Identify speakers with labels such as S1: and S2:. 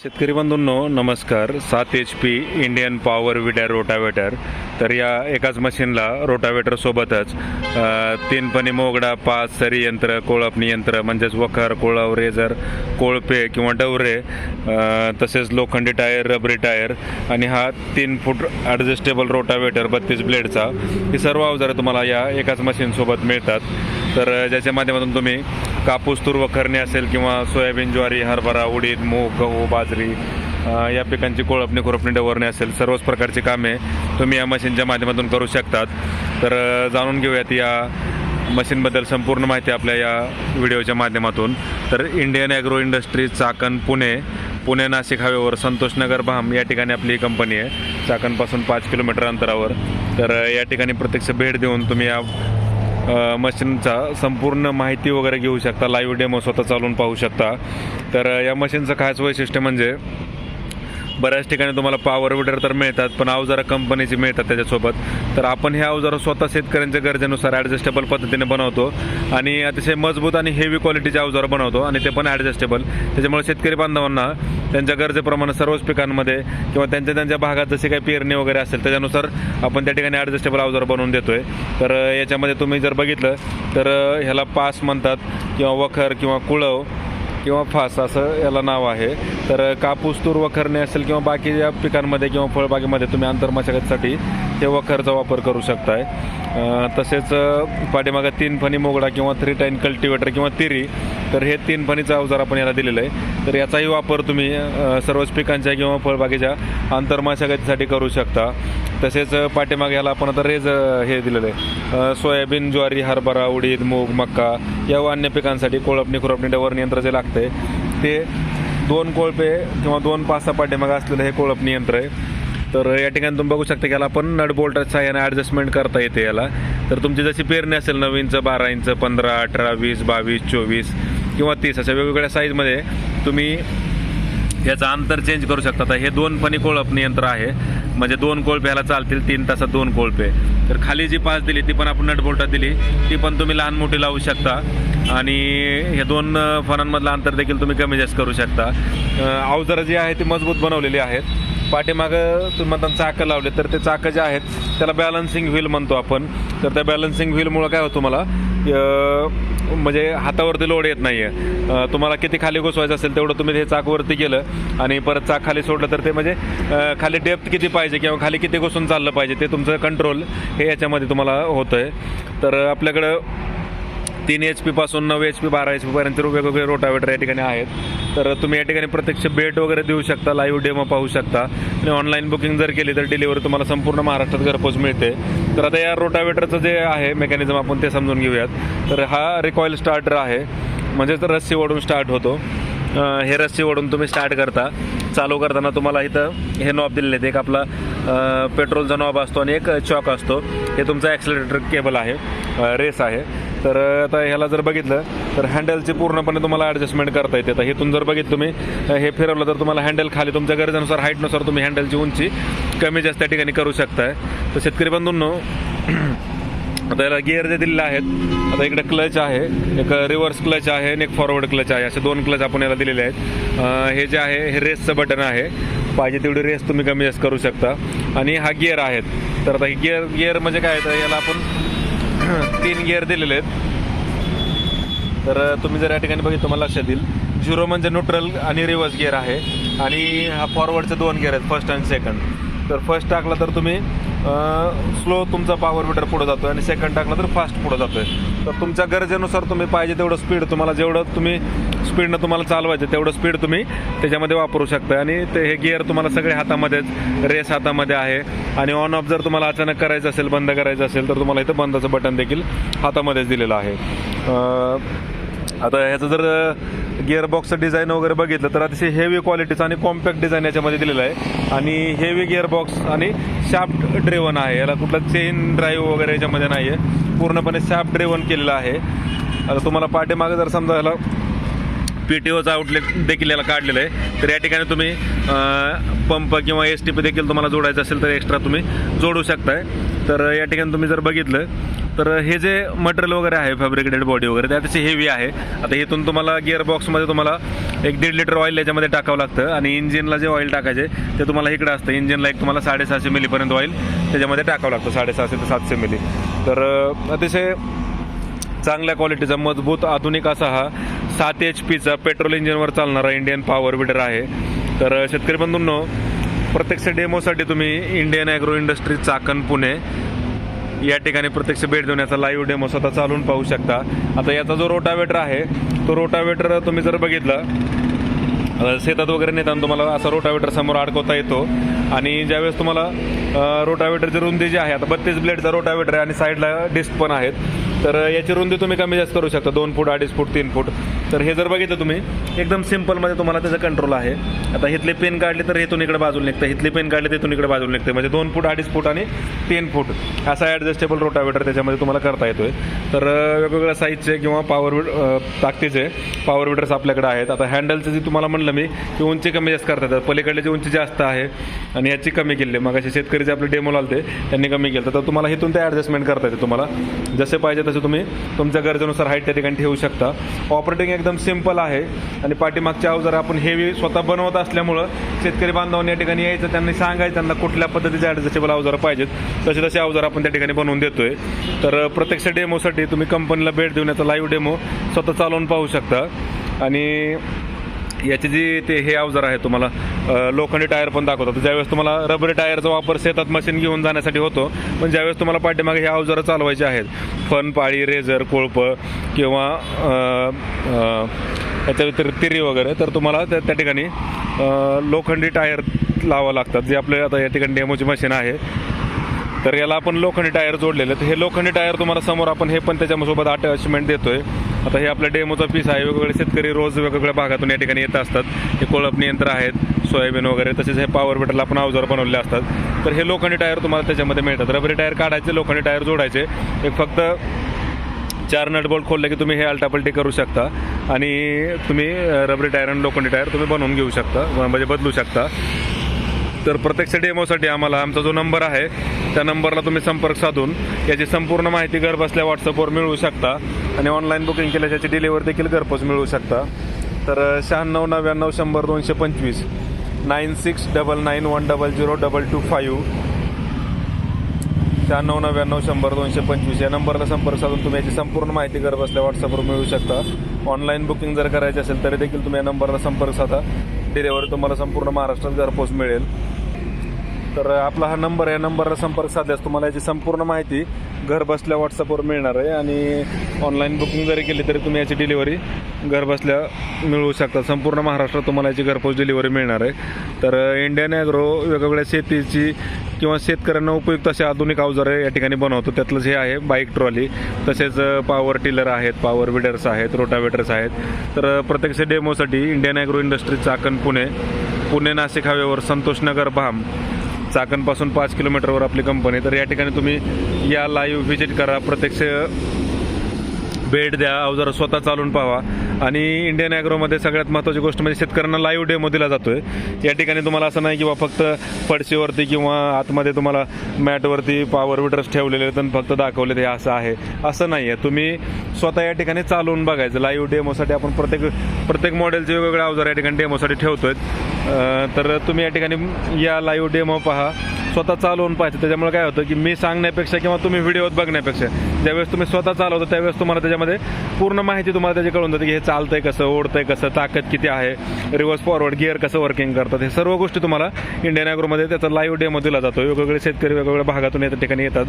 S1: शेतकरी बंधूंनो नमस्कार. सात H P Indian power weeder rotavator तर या एकाच मशीनला रोटावेटरसोबतच तीनपणी तीन मोगडा पाच सरी यंत्र कोळपणी यंत्र म्हणजेच वखर कोळव रेझर कोळपे किंवा डवरे तसेच लोखंडी टायर रबरी टायर आणि हा तीन फूट ॲडजस्टेबल रोटावेटर बत्तीस ब्लेडचा ही सर्व अवजारं तुम्हाला या एकाच मशीनसोबत मिळतात. तर ज्याच्या माध्यमातून तुम्ही कापूस तूर वखरणी असेल किंवा सोयाबीन ज्वारी हरभरा उडीद मूग गहू बाजरी या पिकांची कोळपणी खुरपणी डवरणी असेल सर्वच प्रकारची कामे तुम्ही या मशीनच्या माध्यमातून करू शकतात. तर जाणून घेऊयात या मशीनबद्दल संपूर्ण माहिती आपल्या या व्हिडिओच्या माध्यमातून. तर Indian Agro Industries Chakan Pune Pune Nashik हायवेवर संतोषनगर भाम या ठिकाणी आपली ही कंपनी आहे. चाकणपासून पाच किलोमीटर अंतरावर. तर या ठिकाणी प्रत्यक्ष भेट देऊन तुम्ही या मशीनचा संपूर्ण माहिती वगैरे घेऊ शकता. लाईव्ह डेमो स्वतः चालवून पाहू शकता. तर या मशीनचं खास वैशिष्ट्य म्हणजे बऱ्याच ठिकाणी तुम्हाला पॉवर विडर तर मिळतात पण अवजारं कंपनीची मिळतात त्याच्यासोबत. तर आपण हे अवजारं स्वतः शेतकऱ्यांच्या गरजेनुसार ॲडजस्टेबल पद्धतीने बनवतो आणि अतिशय मजबूत आणि हेवी क्वालिटीचे अवजारं बनवतो आणि ते पण ॲडजस्टेबल त्याच्यामुळे शेतकरी बांधवांना त्यांच्या गरजेप्रमाणे सर्वच पिकांमध्ये किंवा त्यांच्या त्यांच्या भागात जसे काही पेरणी वगैरे असेल त्याच्यानुसार आपण त्या ठिकाणी ॲडजस्टेबल अवजार बनवून देतो आहे तर याच्यामध्ये तुम्ही जर बघितलं तर ह्याला पास म्हणतात किंवा वखर किंवा कुळव किंवा फास असं याला नाव आहे. तर कापूस तूर वखरणे असेल किंवा बाकी या पिकांमध्ये किंवा फळबागेमध्ये तुम्ही आंतरमशागतीसाठी तेव्हा खर्चा वापर करू शकताय. तसेच अं, पाठीमागं तीन फणी मोगडा किंवा थ्री टाईन कल्टिवेटर किंवा तिरी तर हे तीन फणीचं अवजार आपण याला दिलेलं आहे. तर याचाही वापर तुम्ही सर्वच पिकांच्या किंवा फळबागेच्या आंतरमाशागतीसाठी करू शकता. तसेच पाठीमागे याला आपण आता रेज हे दिलेलं आहे. सोयाबीन ज्वारी हरभरा उडीद मूग मक्का या व अन्य पिकांसाठी कोळपणी खुरपणी डवरणी यंत्र जे लागते ते दोन कोळपे किंवा दोन पाच सहा पाठीमागे असलेलं हे कोळपणी यंत्र आहे. तर या ठिकाणी तुम्ही बघू शकता की याला आपण नट बोल्टच्या सहाय्याने ॲडजस्टमेंट करता येते याला. तर तुमची जशी पेरणी असेल नऊ इंच बारा इंच पंधरा अठरा वीस बावीस चोवीस किंवा तीस अशा वेगवेगळ्या साईजमध्ये तुम्ही याचं अंतर चेंज करू शकता. तर हे दोन फणी कोळपणी यंत्र आहे. म्हणजे दोन कोळपे ह्याला चालतील तीन तासात दोन कोळपे. तर खाली जी पाच दिली ती पण आपण नटबोल्टात दिली. ती पण तुम्ही लहान मोठी लावू शकता. आणि हे दोन फणांमधलं अंतर देखील तुम्ही कमी जास्त करू शकता. अवजारं जी आहे ती मजबूत बनवलेली आहेत. पाठीमागं तुम्ही म्हणता चाकं लावले तर ते चाकं जे आहेत त्याला बॅलन्सिंग व्हील म्हणतो आपण. तर त्या बॅलन्सिंग व्हीलमुळं काय होतं मला म्हणजे हातावरती लोड येत नाही आहे तुम्हाला किती खाली घुसवायचं असेल तेवढं तुम्ही हे चाकवरती गेलं आणि परत चाक खाली सोडलं तर ते म्हणजे खाली डेप्थ किती पाहिजे किंवा खाली किती घुसून चाललं पाहिजे ते तुमचं कंट्रोल हे याच्यामध्ये तुम्हाला होतं आहे तर आपल्याकडं तीन एच पीपासून नऊ एच पी बारा एच पी पर्यंत वेगवेगळे रोटावेटर या ठिकाणी आहेत. तर तुम्ही या ठिकाणी प्रत्यक्ष भेट वगैरे देऊ शकता लाईव्ह डेमो पाहू शकता. आणि ऑनलाईन बुकिंग जर केली तर डिलिव्हरी तुम्हाला संपूर्ण महाराष्ट्रात घरपोच मिळते. तर आता या रोटावेटरचं जे आहे मेकॅनिझम आपण ते समजून घेऊयात. तर हा रिकॉईल स्टार्टर आहे. म्हणजेच रस्सी ओढून स्टार्ट होतो. हे रस्सी ओढून तुम्ही स्टार्ट करता. चालू करताना तुम्हाला इथं हे नॉब दिलेले आहेत. एक आपला पेट्रोलचा नॉब असतो आणि एक चॉक असतो. हे तुमचा ॲक्सिलेटर केबल आहे. रेस आहे. तर आता ह्याला जर बघितलं तर हँडलची पूर्णपणे तुम्हाला ॲडजस्टमेंट करता येते. आता हेतून जर बघितलं तुम्ही हे फिरवलं तर तुम्हाला हँडल खाली तुमच्या गरजेनुसार हाईटनुसार तुम्ही हँडलची उंची कमी जास्त त्या ठिकाणी करू शकताय. तर शेतकरी बंधूंनो आता याला गिअर जे दिलेले आहेत आता इकडे क्लच आहे एक रिव्हर्स क्लच आहे आणि एक फॉरवर्ड क्लच आहे. असे दोन क्लच आपण याला दिलेले आहेत. हे जे आहे हे रेसचं बटन आहे. पाहिजे तेवढी रेस तुम्ही कमी जास्त करू शकता. आणि हा गिअर आहेत. तर आता गिअर गिअर म्हणजे काय? तर याला आपण तीन गिअर दिलेले आहेत. तर तुम्ही जर या ठिकाणी बघितलं तुम्हाला लक्षात येईल. झिरो म्हणजे न्यूट्रल आणि रिव्हर्स गिअर आहे. आणि हा फॉरवर्डचे दोन गिअर आहेत फर्स्ट आणि सेकंड तर फर्स्ट टाकला तर तुम्ही स्लो तुमचा पॉवर विटर पुढे जातोय आणि सेकंड टाकला तर फास्ट पुढे जातोय. तर तुमच्या गरजेनुसार तुम्ही पाहिजे तेवढं स्पीड तुम्हाला जेवढं तुम्ही स्पीडनं तुम्हाला चालवायचं तेवढं स्पीड तुम्ही त्याच्यामध्ये वापरू शकता आणि ते हे गिअर तुम्हाला सगळे हातामध्येच रेस हातामध्ये आहे. आणि ऑन ऑफ जर तुम्हाला अचानक करायचं असेल बंद करायचं असेल तर तुम्हाला इथं बंदाचं बटन देखील हातामध्येच दिलेलं आहे. आता ह्याचं जर गिअरबॉक्सचं डिझाईन वगैरे बघितलं तर अतिशय हेवी क्वालिटीचं आणि कॉम्पॅक्ट डिझाईन याच्यामध्ये दिलेलं आहे. आणि हेवी गिअरबॉक्स आणि शाफ्ट ड्रेवन आहे. याला कुठला चेन ड्राईव्ह वगैरे याच्यामध्ये नाही आहे पूर्णपणे शाफ्ट ड्रेवन केलेलं आहे. आता तुम्हाला पाठीमागे जर समजा याला पी टी ओचा आउटलेट देखील याला काढलेलं आहे तर या ठिकाणी तुम्ही पंप किंवा एस टी पी देखील तुम्हाला जोडायचं असेल तर एक्स्ट्रा तुम्ही जोडू शकताय. तर या ठिकाणी तुम्ही जर बघितलं तर हे जे मटेरियल वगैरे आहे फॅब्रिकेटेड बॉडी वगैरे ते अतिशय हेवी आहे. आता इथून तुम्हाला गिअर बॉक्समध्ये तुम्हाला एक दीड लिटर ऑइल याच्यामध्ये टाकावं लागतं आणि इंजिनला जे ऑइल टाकायचे ते तुम्हाला इकडं असतं. इंजिनला एक तुम्हाला साडेसहाशे मिलीपर्यंत ऑइल त्याच्यामध्ये टाकावं लागतं साडेसहाशे ते सातशे मिली तर अतिशय चांगल्या क्वालिटीचा मजबूत आधुनिक असा हा सात एच पीचा पेट्रोल इंजिनवर चालणारा इंडियन पॉवर विडर आहे. तर शेतकरी बंधूंनो प्रत्यक्ष डेमोसाठी तुम्ही Indian Agro Industry Chakan Pune या ठिकाणी प्रत्यक्ष भेट देऊन याचा लाईव्ह डेमो स्वतः चालून पाहू शकता. आता याचा जो रोटावेटर आहे तो रोटावेटर तुम्ही जर बघितला शेतात वगैरे नेताना तुम्हाला असा रोटावेटर समोर अडकवता येतो. आणि ज्यावेळेस तुम्हाला रोटावेटरची रुंदी जी आहे आता बत्तीस ब्लेडचा रोटावेटर आहे आणि साईडला डिस्क पण आहेत. तर याची रुंदी तुम्ही कमी जास्त करू शकता दोन फूट अडीच फूट तीन फूट. तर हे जर बघितलं तुम्ही एकदम सिम्पलमध्ये तुम्हाला त्याचं कंट्रोल आहे. आता इथले पेन काढले तर इथून इकडे बाजूला निघतं. इथले पेन काढले तर इकडे बाजूला निघते. म्हणजे दोन फूट अडीच फूट आणि तीन फूट असा ॲडजस्टेबल रोटावेटर त्याच्यामध्ये तुम्हाला करता येतोय. तर वेगवेगळ्या साईजचे किंवा पॉवर ताकदीचे पॉवर विडर्स आपल्याकडे आहेत. आता हँडलचं जे तुम्हाला म्हणलं मी की उंची कमी जास्त करता येतात पलीकडल्याची उंची जास्त आहे आणि याची कमी केली. मग असे शेतकरी जे आपले डेमो लावते त्यांनी कमी केलं. तर तुम्हाला इथून ते ॲडजस्टमेंट करता येते तुम्हाला. जसे पाहिजे तसे तुम्ही तुमच्या गरजेनुसार हाईट त्या ठिकाणी ठेवू शकता. ऑपरेटिंग एकदम सिंपल आहे. आणि पाठीमागच्या अवजार आपण हेवी स्वतः बनवत असल्यामुळं शेतकरी बांधवांनी या ठिकाणी यायचं त्यांनी सांगायचं त्यांना कुठल्या पद्धतीचे ॲडजस्टेबल अवजारं पाहिजेत. तसे तसे अवजार आपण त्या ठिकाणी बनवून देतोय. तर प्रत्यक्ष डेमोसाठी तुम्ही कंपनीला भेट देऊन याचा लाईव्ह डेमो स्वतः चालवून पाहू शकता. आणि याची जी ते हे अवजार आहे तुम्हाला लोखंडी टायर पण दाखवतात. ज्यावेळेस तुम्हाला रबरी टायरचा वापर शेतात मशीन घेऊन जाण्यासाठी होतो पण ज्यावेळेस तुम्हाला पाठीमागे हे अवजारं चालवायचे आहेत फन पाळी रेझर कोळपं किंवा याच्या व्यतिरिक्त तिरी वगैरे तर तुम्हाला त्या त्या ठिकाणी लोखंडी टायर लावावं लागतात जे आपले आता या ठिकाणी डेमोची मशीन आहे. तर याला आपण लोखंडी टायर जोडलेले आहेत. हे लोखंडी टायर तुम्हाला समोर आपण हे पण त्याच्यासोबत अटॅचमेंट देतोय. आता हे आपला डेमोचा पीस आहे. वेगवेगळे शेतकरी रोज वेगवेगळ्या भागातून या ठिकाणी येत असतात. हे कोळपणी यंत्र आहेत सोयाबीन वगैरे तसेच हे पॉवर बिटरला आपण अवजार बनवले असतात. तर हे लोखंडी टायर तुम्हाला त्याच्यामध्ये मिळतात. रबरी टायर काढायचे लोखंडी टायर जोडायचे. एक फक्त चार नटबोल्ट खोलले की तुम्ही हे अल्टापल्टी करू शकता. आणि तुम्ही रबरी टायर आणि लोखंडी टायर तुम्ही बनवून घेऊ शकता. म्हणजे बदलू शकता. तर प्रत्यक्ष डेमोसाठी आम्हाला आमचा जो नंबर आहे त्या नंबरला तुम्ही संपर्क साधून याची संपूर्ण माहिती घरबसल्या व्हॉट्सअपवर मिळवू शकता आणि ऑनलाईन बुकिंग केल्यास याची डिलिव्हर देखील घरपोच मिळवू शकता. तर शहाण्णव नव्याण्णव शंभर दोनशे पंचवीस nine six double nine one double zero double two five शहाण्णव नव्याण्णव शंभर दोनशे पंचवीस या नंबरला संपर्क साधून तुम्ही याची संपूर्ण माहिती घर बसल्या व्हॉट्सअपवर मिळू शकता. ऑनलाईन बुकिंग जर करायची असेल तरी देखील तुम्ही या नंबरला संपर्क साधा. डिलेवरी तुम्हाला संपूर्ण महाराष्ट्रात घरपोच मिळेल. तर आपला हा नंबर आहे या नंबरला संपर्क साधल्यास तुम्हाला याची संपूर्ण माहिती घर बसल्या व्हॉट्सअपवर मिळणार आहे आणि ऑनलाईन बुकिंग जरी केली तरी तुम्ही याची डिलिव्हरी घर बसल्या मिळवू शकता. संपूर्ण महाराष्ट्रात तुम्हाला याची घरपोच डिलिव्हरी मिळणार आहे. तर इंडियन ॲग्रो वेगवेगळ्या शेतीची किंवा शेतकऱ्यांना उपयुक्त असे आधुनिक अवजारे या ठिकाणी बनवतो. त्यातलंच हे आहे बाईक ट्रॉली तसेच पॉवर टिलर आहेत पॉवर विडर्स आहेत रोटावेटर्स आहेत. तर प्रत्यक्ष डेमोसाठी Indian agro industry Chakan Pune Pune Nashik हायवेवर संतोषनगर भाम. चाकणपासून पाच किलोमीटरवर आपली कंपनी तर या ठिकाणी तुम्ही या लाईव्ह व्हिजिट करा. प्रत्यक्ष भेट द्या. अवजार स्वतः चालून पाहा. आणि इंडियन ॲग्रोमध्ये सगळ्यात महत्त्वाची गोष्ट म्हणजे शेतकऱ्यांना लाईव्ह डेमो दिला जातोय. या ठिकाणी तुम्हाला असं नाही किंवा फक्त फडशीवरती किंवा आतमध्ये तुम्हाला मॅटवरती पॉवर विटर्स ठेवलेले आहेत आणि फक्त दाखवले ते असं आहे. असं नाही आहे तुम्ही स्वतः या ठिकाणी चालवून बघायचं. लाईव्ह डेमोसाठी आपण प्रत्येक प्रत्येक मॉडेलचे वेगवेगळे अवजार या ठिकाणी डेमोसाठी ठेवतोय. अं, तर तुम्ही या ठिकाणी या लाईव्ह डेमो पहा. स्वतः चालवून पाहिजे त्याच्यामुळे काय होतं की मी सांगण्यापेक्षा किंवा तुम्ही व्हिडिओत बघण्यापेक्षा ज्यावेळेस तुम्ही स्वतः चालवता त्यावेळेस तुम्हाला त्याच्यामध्ये पूर्ण माहिती तुम्हाला त्याची कळून जाते की हे चालतंय कसं ओढतंय कसं ताकद किती आहे रिव्हर्स फॉरवर्ड गिअर कसं वर्किंग करतात हे सर्व गोष्टी तुम्हाला इंडियन ॲग्रोमध्ये त्याचा लाईव्ह डेमो दिला जातो. वेगवेगळे शेतकरी वेगवेगळ्या भागातून या ठिकाणी येतात.